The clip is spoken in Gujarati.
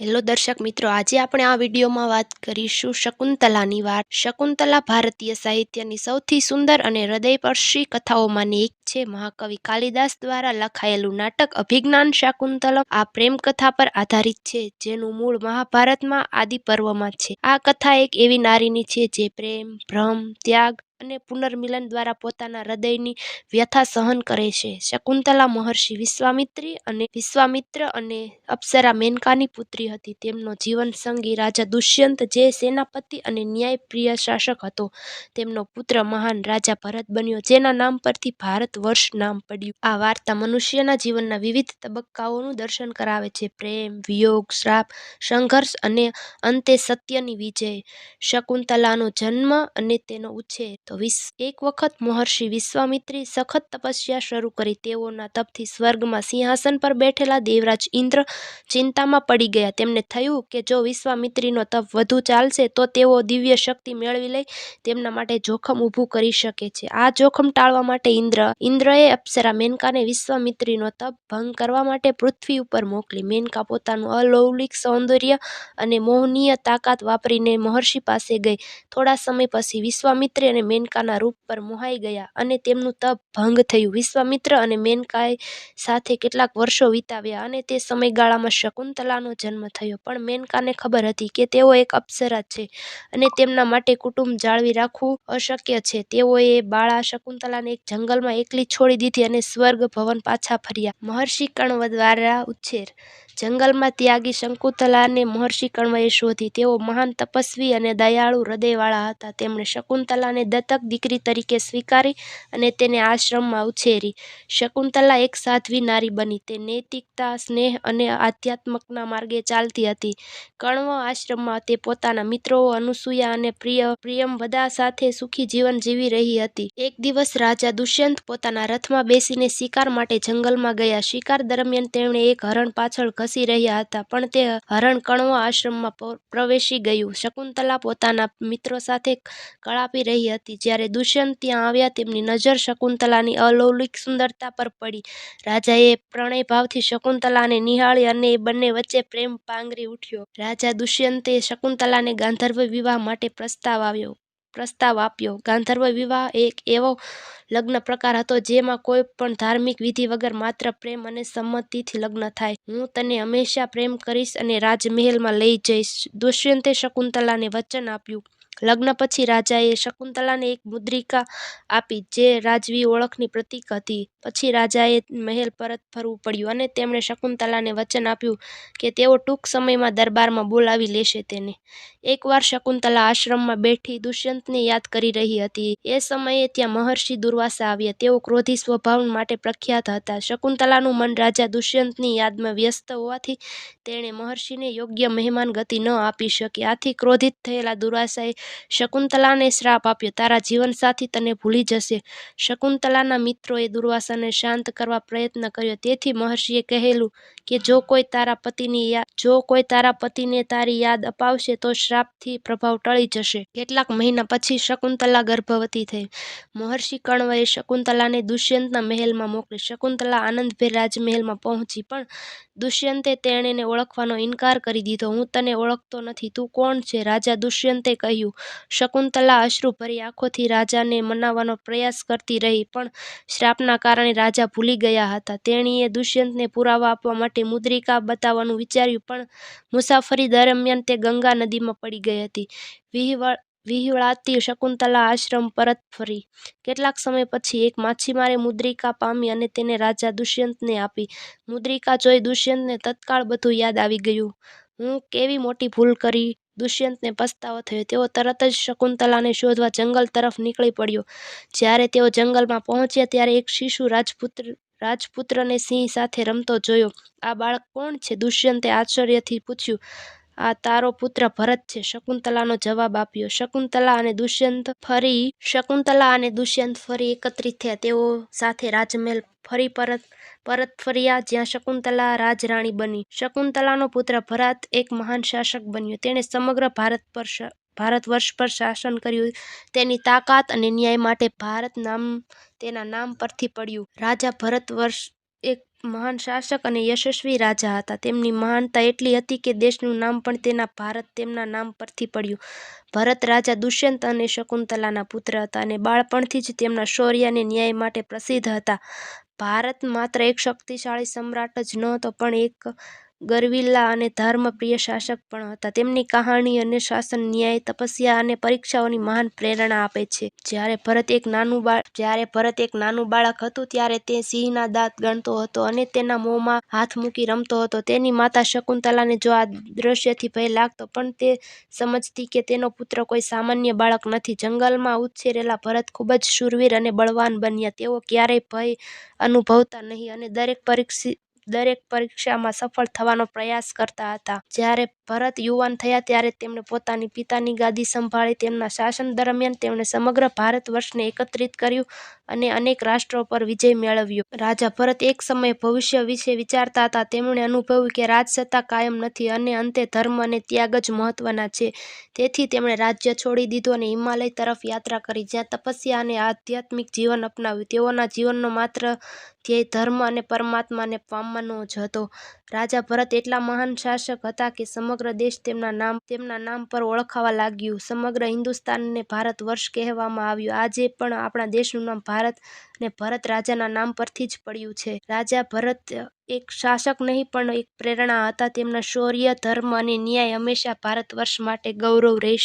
હેલો દર્શક મિત્રો, આજે આપણે આ વિડીયોમાં વાત કરીશું શકુંતલાની વાત. શકુંતલા ભારતીય સાહિત્યની સૌથી સુંદર અને હૃદયપર્શી કથાઓમાંની એક છે. મહાકવિ કાલિદાસ દ્વારા લખાયેલું નાટક અભિજ્ઞાન શાકુંતલમ આ પ્રેમ કથા પર આધારિત છે, જેનું મૂળ મહાભારતમાં આદિ પર્વમાં છે. આ કથા એક એવી નારીની છે જે પ્રેમ, ભ્રમ, ત્યાગ અને પુનર્મિલન દ્વારા પોતાના હૃદયની વ્યથા સહન કરે છે. શકુંતલા મહર્ષિ વિશ્વામિત્રી અને વિશ્વામિત્ર અને અપ્સરા મેનકાની પુત્રી હતી. તેમનો જીવન સંગી રાજા દુષ્યંત જે સેનાપતિ અને ન્યાયપ્રિય શાસક હતો. તેમનો પુત્ર મહાન રાજા ભરત બન્યો, જેના નામ પરથી ભારત વર્ષ નામ પડ્યું. આ વાર્તા મનુષ્યના જીવનના વિવિધ તબક્કાઓનું દર્શન કરાવે છે. પ્રેમ, વિયોગ, શ્રાપ, સંઘર્ષ અને અંતે સત્યની વિજય. શકુંતલાનો જન્મ અને તેનો ઉછેર તો એક વખત મહર્ષિ વિશ્વામિત્રી સખત તપસ્યા શરૂ કરી. તેઓના તપથી સ્વર્ગમાં સિંહાસન પર બેઠેલા દેવરાજ ઇન્દ્ર ચિંતામાં પડી ગયા. તેમને થયું કે જો વિશ્વામિત્રીનો તપ વધુ ચાલશે, તો તેઓ દિવ્ય શક્તિ મેળવી લઈ તેમના માટે જોખમ ઊભું કરી શકે છે. આ જોખમ ટાળવા માટે ઇન્દ્ર, ઇન્દ્રએ અપ્સરા મેનકાને વિશ્વામિત્રીનો તપ ભંગ કરવા માટે પૃથ્વી ઉપર મોકલી. મેનકા પોતાનું અલૌલિક સૌંદર્ય અને મોહનીય તાકાત વાપરીને મહર્ષિ પાસે ગઈ. થોડા સમય પછી વિશ્વામિત્રી અને મેનકાના રૂપ પર મોહાઈ ગયા અને તેમનું તપ ભંગ થયું. વિશ્વામિત્ર અને મેનકાએ સાથે કેટલાક વર્ષો વિતાવ્યા અને તે સમયગાળામાં શકુંતલાનો જન્મ થયો. પણ મેનકાને ખબર હતી કે તેઓ એક અપ્સરા છે અને તેમના માટે કુટુંબ જાળવી રાખવું અશક્ય છે. તેઓએ બાળા શકુંતલાને એક જંગલમાં એકલી છોડી દીધી અને સ્વર્ગ ભવન પાછા ફર્યા. મહર્ષિ કણવ દ્વારા ઉછેર. જંગલમાં ત્યાગી શકુંતલાને મહર્ષિ કણવએ શોધી. તેઓ મહાન તપસ્વી અને દયાળુ હૃદયવાળા હતા. તેમણે શકુંતલાને દત્તક દીકરી તરીકે સ્વીકારી અને તેને આશ્રમમાં ઉછેરી. શકુંતલા એક સાધ્વી નારી બની. તે નૈતિકતા, સ્નેહ અને આધ્યાત્મકના માર્ગે ચાલતી હતી. કણવ આશ્રમમાં તે પોતાના મિત્રો અનુસૂયા અને પ્રિય, પ્રિયમવદા સાથે સુખી જીવન જીવી રહી હતી. એક દિવસ રાજા દુષ્યંત પોતાના રથમાં બેસીને શિકાર માટે જંગલમાં ગયા. શિકાર દરમિયાન તેમણે એક હરણ પાછળ ઘસી રહ્યા હતા, પણ તે હરણ કણવ આશ્રમમાં પ્રવેશી ગયું. શકુંતલા પોતાના મિત્રો સાથે કળાપી રહી હતી. જ્યારે દુષ્યંત ત્યાં આવ્યા, તેમની નજર શકુંતલાની અલૌલિક સુંદરતા પર પડી. રાજાએ પ્રણય ભાવથી શકુંતલાને નિહાળી અને એ બંને વચ્ચે પ્રેમ પાંગરી ઉઠ્યો. રાજા દુષ્યંતે શકુંતલાને ગાંધર્વ વિવાહ માટે પ્રસ્તાવ આવ્યો. પ્રસ્તાવ આપ્યો. ગાંધર્વ વિવાહ એક એવો લગ્ન પ્રકાર હતો જેમાં કોઈ પણ ધાર્મિક વિધિ વગર માત્ર પ્રેમ અને સંમતિથી લગ્ન થાય. હું તને હંમેશા પ્રેમ કરીશ અને રાજમહેલમાં લઈ જઈશ. દુષ્યંતે શકુંતલાને વચન આપ્યું. લગ્ન પછી રાજાએ શકુંતલાને એક મુદ્રિકા આપી, જે રાજવી ઓળખની પ્રતીક હતી. પછી રાજાએ મહેલ પરત ફરવું પડ્યું અને તેમણે શકુંતલાને વચન આપ્યું કે તેઓ ટૂંક સમયમાં દરબારમાં બોલાવી લેશે તેને. એકવાર શકુંતલા આશ્રમમાં બેઠી દુષ્યંતને યાદ કરી રહી હતી. એ સમયે ત્યાં મહર્ષિ દુર્વાસા આવ્યા. તેઓ ક્રોધી સ્વભાવ માટે પ્રખ્યાત હતા. શકુંતલાનું મન રાજા દુષ્યંતની યાદમાં વ્યસ્ત હોવાથી તેણે મહર્ષિને યોગ્ય મહેમાન ગતિ ન આપી શકી. આથી ક્રોધિત થયેલા દુર્વાસાએ શકુંતલાને શ્રાપ આપ્યો. તારા જીવનસાથી તને ભૂલી જશે. શકુંતલાના મિત્રોએ દુર્વાસાને શાંત કરવા પ્રયત્ન કર્યો. તેથી મહર્ષિએ કહેલું કે જો કોઈ તારા પતિની જો કોઈ તારા પતિને તારી યાદ અપાવશે તો શ્રાપથી પ્રભાવ ટળી જશે. કેટલાક મહિના પછી શકુંતલા ગર્ભવતી થઈ. મહર્ષિ કણવએ શકુંતલાને દુષ્યંતના મહેલમાં મોકલી. શકુંતલા આનંદભેર રાજમહેલમાં પહોંચી, પણ દુષ્યંતે તેણીને ઓળખવાનો ઇનકાર કરી દીધો. હું તને ઓળખતો નથી. તું કોણ છે? રાજા દુષ્યંતે કહ્યું. શકુંતલા અશ્રુભરી આંખોથી રાજાને મનાવવાનો પ્રયાસ કરતી રહી, પણ શ્રાપના કારણે રાજા ભૂલી ગયા હતા. તેણીએ દુષ્યંતને પુરાવા આપવા માટે મુદ્રિકા બતાવવાનું વિચાર્યું, પણ મુસાફરી દરમિયાન તે ગંગા નદીમાં પડી ગઈ હતી. વિહવળ વિહવળાતી શકુંતલા આશ્રમ પરત ફરી. કેટલાક સમય પછી એક માછીમારે મુદ્રિકા પામી અને તેને રાજા દુષ્યંતને આપી. મુદ્રિકા જોઈ દુષ્યંતને તત્કાળ બધું યાદ આવી ગયું. હું કેવી મોટી ભૂલ કરી દુષ્યંતને પસ્તાવો થયો. તેઓ તરત જ શકુંતલાને શોધવા જંગલ તરફ નીકળી પડ્યો. જ્યારે તેઓ જંગલમાં પહોંચ્યા ત્યારે એક શિશુ રાજપુત્ર, રાજપુત્રને સિંહ સાથે રમતો જોયો. આ બાળક કોણ છે? દુષ્યંતે આશ્ચર્યથી પૂછ્યું. આ તારો પુત્ર ભરત છે, શકુંતલાનો જવાબ આપ્યો. શકુંતલા અને દુષ્યંત ફરી, શકુંતલા અને દુષ્યંત ફરી એકત્રિત થયા. તેઓ સાથે રાજમહેલ ફરી પરત પરત ફર્યા જ્યાં શકુંતલા રાજરાણી બની. શકુંતલાનો પુત્ર ભરત એક મહાન શાસક બન્યો. તેણે સમગ્ર ભારત પર ભારત વર્ષ પર શાસન કર્યું. તેની તાકાત અને ન્યાય માટે ભારત નામ, તેના નામ પરથી પડ્યું. રાજા ભરત વર્ષ એક મહાન શાસક અને યશસ્વી રાજા હતા. તેમની મહાનતા એટલી હતી કે દેશનું નામ પણ તેના ભારત, તેમના નામ પરથી પડ્યું. ભરત રાજા દુષ્યંત અને શકુંતલાના પુત્ર હતા અને બાળપણથી જ તેમના શૌર્ય અને ન્યાય માટે પ્રસિદ્ધ હતા. ભારત માત્ર એક શક્તિશાળી સમ્રાટ જ નહોતો પણ એક ગરવીલા અને ધર્મપ્રિય શાસક પણ હતા. તેમની કહાણી અને શાસન ન્યાય, તપસ્યા અને પરીક્ષાઓની મહાન પ્રેરણા આપે છે. જ્યારે ભરત એક નાનું બાળ, જ્યારે ભરત એક નાનું બાળક હતું, ત્યારે તે સિંહના દાંત ગણતો હતો અને તેના મોંમાં હાથ મૂકી રમતો હતો. તેની માતા શકુંતલાને જો આ દ્રશ્યથી ભય લાગતો, પણ તે સમજતી કે તેનો પુત્ર કોઈ સામાન્ય બાળક નથી. જંગલમાં ઉછેરેલા ભરત ખૂબ જ શૂરવીર અને બળવાન બન્યા. તેઓ ક્યારેય ભય અનુભવતા નહીં અને દરેક પરીક્ષિત દરેક પરીક્ષામાં સફળ થવાનો પ્રયાસ કરતા હતા. જ્યારે ભરત યુવાન થયા ત્યારે તેમણે પોતાની પિતાની ગાદી સંભાળી, તેમના શાસન દરમિયાન તેમણે સમગ્ર ભારત વર્ષને એકત્રિત કર્યું અને અનેક રાષ્ટ્રો પર વિજય મેળવ્યો. રાજા ભરત એક સમયે ભવિષ્ય વિશે વિચારતા હતા. તેમણે અનુભવ્યું કે રાજસત્તા કાયમ નથી અને અંતે ધર્મ અને ત્યાગ જ મહત્વના છે. તેથી તેમણે રાજ્ય છોડી દીધું અને હિમાલય તરફ યાત્રા કરી, જ્યાં તપસ્યા અને આધ્યાત્મિક જીવન અપનાવ્યું. તેઓના જીવનનો માત્ર ધ્યેય ધર્મ અને પરમાત્માને પામવાનો જ હતો. રાજા ભરત એટલા મહાન શાસક હતા કે સમગ્ર દેશ તેમના નામ તેમના નામ પર ઓળખાવા લાગ્યું. સમગ્ર હિન્દુસ્તાનને ભારત વર્ષ કહેવામાં આવ્યું. આજે પણ આપણા દેશનું નામ ભારત અને ભરત રાજાના નામ પરથી જ પડ્યું છે. રાજા ભરત એક શાસક નહીં, પણ એક પ્રેરણા હતા. તેમના શૌર્ય, ધર્મ અને ન્યાય હંમેશા ભારત વર્ષ માટે ગૌરવ રહેશે.